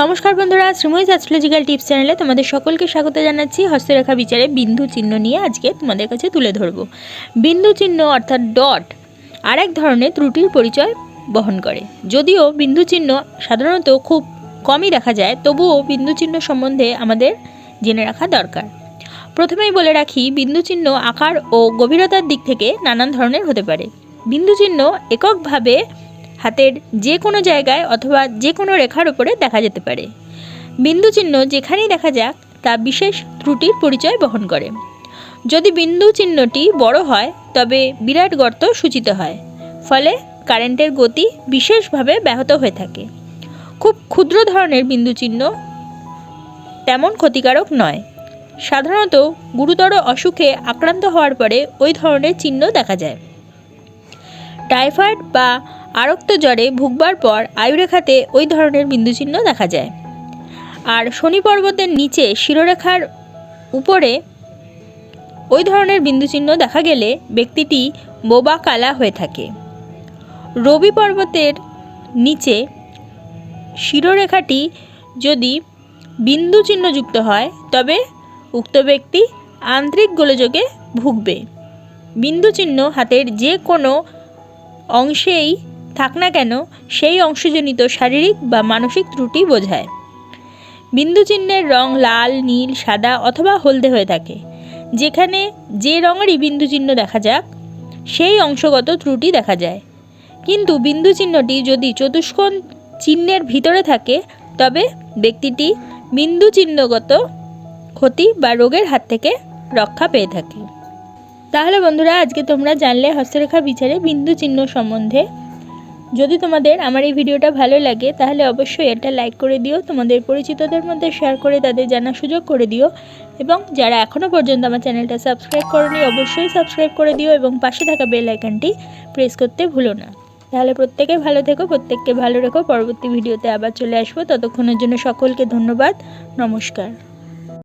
নমস্কার বন্ধুরা, Sreemoyee astrological tips চ্যানেলে তোমাদের সকলকে স্বাগত জানাচ্ছি। হস্তরেখা বিচারে বিন্দু চিহ্ন নিয়ে আজকে তোমাদের কাছে তুলে ধরব। বিন্দু চিহ্ন অর্থাৎ ডট আর এক ধরনের ত্রুটির পরিচয় বহন করে। যদিও বিন্দু চিহ্ন সাধারণত খুব কমই দেখা যায়, তবুও বিন্দু চিহ্ন সম্বন্ধে আমাদের জেনে রাখা দরকার। প্রথমেই বলে রাখি, বিন্দু চিহ্ন আকার ও গভীরতার দিক থেকে নানান ধরনের হতে পারে। বিন্দু চিহ্ন এককভাবে হাতের যে কোনো জায়গায় অথবা যে কোনো রেখার উপরে দেখা যেতে পারে। বিন্দু চিহ্ন যেখানেই দেখা যাক, তা বিশেষ ত্রুটির পরিচয় বহন করে। যদি বিন্দু চিহ্নটি বড় হয়, তবে বিরাট গর্ত সূচিত হয়, ফলে কারেন্টের গতি বিশেষভাবে ব্যাহত হয়ে থাকে। খুব ক্ষুদ্র ধরনের বিন্দু চিহ্ন তেমন ক্ষতিকারক নয়। সাধারণত গুরুতর অসুখে আক্রান্ত হওয়ার পরে ওই ধরনের চিহ্ন দেখা যায়। টাইফয়েড বা আরক্ত জ্বরে ভুগবার পর আয়ুরেখাতে ওই ধরনের বিন্দুচিহ্ন দেখা যায়। আর শনি পর্বতের নিচে শিরোরেখার উপরে ওই ধরনের বিন্দুচিহ্ন দেখা গেলে ব্যক্তিটি বোবা কালা হয়ে থাকে। রবি পর্বতের নিচে শিরোরেখাটি যদি বিন্দু চিহ্নযুক্ত হয়, তবে উক্ত ব্যক্তি আন্তরিক গোলযোগে ভুগবে। বিন্দু চিহ্ন হাতের যে কোনো অংশেই থাক না কেন, সেই অংশজনিত শারীরিক বা মানসিক ত্রুটি বোঝায়। বিন্দু চিহ্নের রং লাল, নীল, সাদা অথবা হলদে হয়ে থাকে। যেখানে যে রঙেরই বিন্দু চিহ্ন দেখা যাক, সেই অংশগত ত্রুটি দেখা যায়। কিন্তু বিন্দু চিহ্নটি যদি চতুষ্কোণ চিহ্নের ভিতরে থাকে, তবে ব্যক্তিটি বিন্দু চিহ্নগত ক্ষতি বা রোগের হাত থেকে রক্ষা পেয়ে থাকে। তাহলে বন্ধুরা, আজকে তোমরা জানলে হস্তরেখা বিচারে বিন্দু চিহ্ন সম্বন্ধে যদি তোমাদের আমার এই ভিডিওটা ভালো লাগে, তাহলে অবশ্যই এটা লাইক করে দিও, তোমাদের পরিচিতদের মধ্যে শেয়ার করে তাদের জানার সুযোগ করে দিও, এবং যারা এখনও পর্যন্ত আমার চ্যানেলটা সাবস্ক্রাইব করনি, অবশ্যই সাবস্ক্রাইব করে দিও এবং পাশে থাকা বেল আইকনটি প্রেস করতে ভুলো না। তাহলে প্রত্যেকে ভালো থেকো, প্রত্যেককে ভালো রেখো, পরবর্তী ভিডিওতে আবার চলে আসব, ততক্ষণের জন্য সকলকে ধন্যবাদ, নমস্কার।